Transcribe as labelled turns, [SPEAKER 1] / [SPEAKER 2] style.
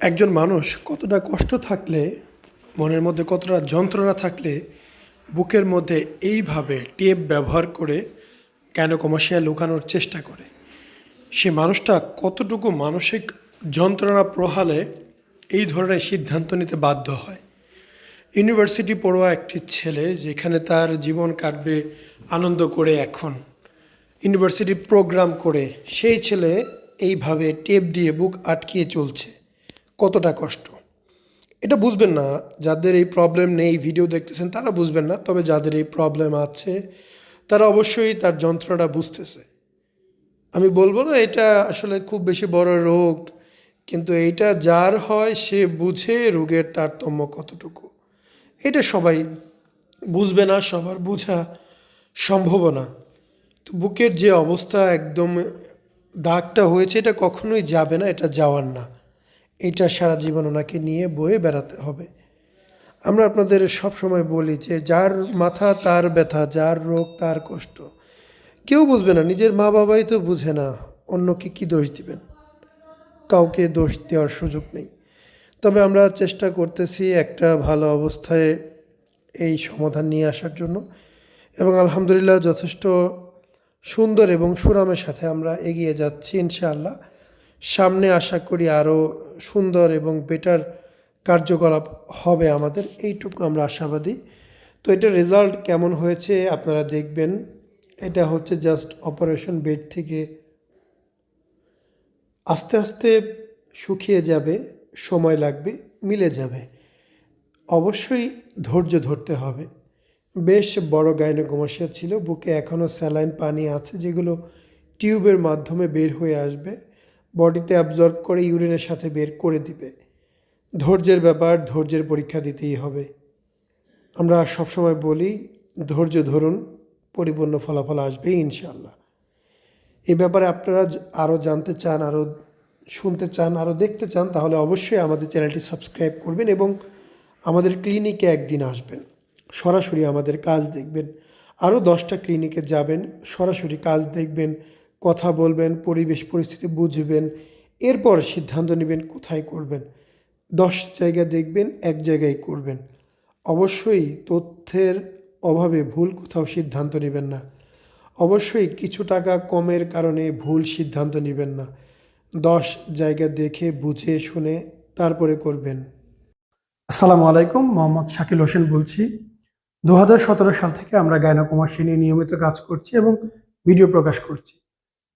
[SPEAKER 1] একজন মানুষ কতটা কষ্ট থাকলে, মনের মধ্যে কতটা যন্ত্রণা থাকলে, বুকের মধ্যে এইভাবে টেপ ব্যবহার করে গ্যানোকমাসিয়া লুকানোর চেষ্টা করে? সে মানুষটা কতটুকু মানসিক যন্ত্রণা প্রহালে এই ধরনের সিদ্ধান্ত নিতে বাধ্য হয়? ইউনিভার্সিটি পড়ুয়া একটি ছেলে যেখানে তার জীবন কাটবে আনন্দ করে এখন। ইউনিভার্সিটি প্রোগ্রাম করে সেই ছেলে এইভাবে টেপ দিয়ে বুক আটকিয়ে চলছে। কতটা কষ্ট। এটা বুঝবেন না, যাদের এই প্রবলেম নেই ভিডিও দেখতেছেন, তারা বুঝবেন না, তবে যাদের এই প্রবলেম আছে, তারা অবশ্যই তার যন্ত্রণাটা বুঝতেছে। আমি বলব না, এটা আসলে খুব বেশি বড় রোগ, কিন্তু এইটা যার হয়, সে বুঝে রোগের তারতম্য কতটুকু। এটা সবাই বুঝবে না, সবার বোঝা সম্ভব না। তো বুকের যে অবস্থা, একদম দাগটা হয়েছে, এটা কখনোই যাবে না, এটা যাওয়ার না। এটা সারা জীবন ওনাকে নিয়ে বয়ে বেড়াতে হবে। আমরা আপনাদের সব সময় বলি যে, যার মাথা তার ব্যথা, যার রোগ তার কষ্ট। কেউ বুঝবে না, নিজের মা বাবাই তো বুঝে না অন্যকে কি দোষ দিবেন। কাউকে দোষ দেওয়ার সুযোগ নেই। তবে আমরা চেষ্টা করতেছি একটা ভালো অবস্থায় এই সমাধান নিয়ে আসার জন্য এবং আলহামদুলিল্লাহ যথেষ্ট সুন্দর এবং সুনামের সাথে আমরা এগিয়ে যাচ্ছি ইনশাআল্লাহ। সামনে আশা করি আরও সুন্দর এবং বেটার কার্যকলাপ হবে আমাদের। এইটুকু আমরা আশাবাদী। তো এটার রেজাল্ট কেমন হয়েছে আপনারা দেখবেন। এটা হচ্ছে জাস্ট অপারেশন বেড থেকে আস্তে আস্তে শুকিয়ে যাবে, সময় লাগবে, মিলে যাবে। অবশ্যই ধৈর্য ধরতে হবে। বেশ বড় গাইনোকমাসিয়া ছিল, বুকে এখনও স্যালাইন পানি আছে যেগুলো টিউবের মাধ্যমে বের হয়ে আসবে। বডিতে অ্যাবজর্ব করে ইউরিনের সাথে বের করে দিবে। ধৈর্যের ব্যাপার, ধৈর্যের পরীক্ষা দিতেই হবে। আমরা সবসময় বলি, ধৈর্য ধরুন, পরিপূর্ণ ফলাফল আসবেই ইনশাল্লাহ এ ব্যাপারে আপনারা আরও জানতে চান, আরও শুনতে চান, আরও দেখতে চান, তাহলে অবশ্যই আমাদের চ্যানেলটি সাবস্ক্রাইব করবেন এবং আমাদের ক্লিনিকে একদিন আসবেন। সরাসরি আমাদের কাজ দেখবেন। আরও দশটা ক্লিনিকে যাবেন, সরাসরি কাজ দেখবেন কথা বলবেন, পরিবেশ, পরিস্থিতি বুঝবেন, এরপর সিদ্ধান্ত নেবেন কোথায় করবেন। দশ জায়গা দেখবেন, এক জায়গায় করবেন। অবশ্যই তথ্যের অভাবে ভুল কোথাও সিদ্ধান্ত নেবেন না। অবশ্যই কিছু টাকা কমের কারণে ভুল সিদ্ধান্ত নেবেন না। দশ জায়গা দেখে, বুঝে, শুনে তারপরে করবেন। আসসালামু আলাইকুম, মোহাম্মদ শাকিল হোসেন বলছি। দু হাজার সতেরো সাল থেকে আমরা গায়নাকুমাসী নিয়ে নিয়মিত কাজ করছি এবং ভিডিও প্রকাশ করছি।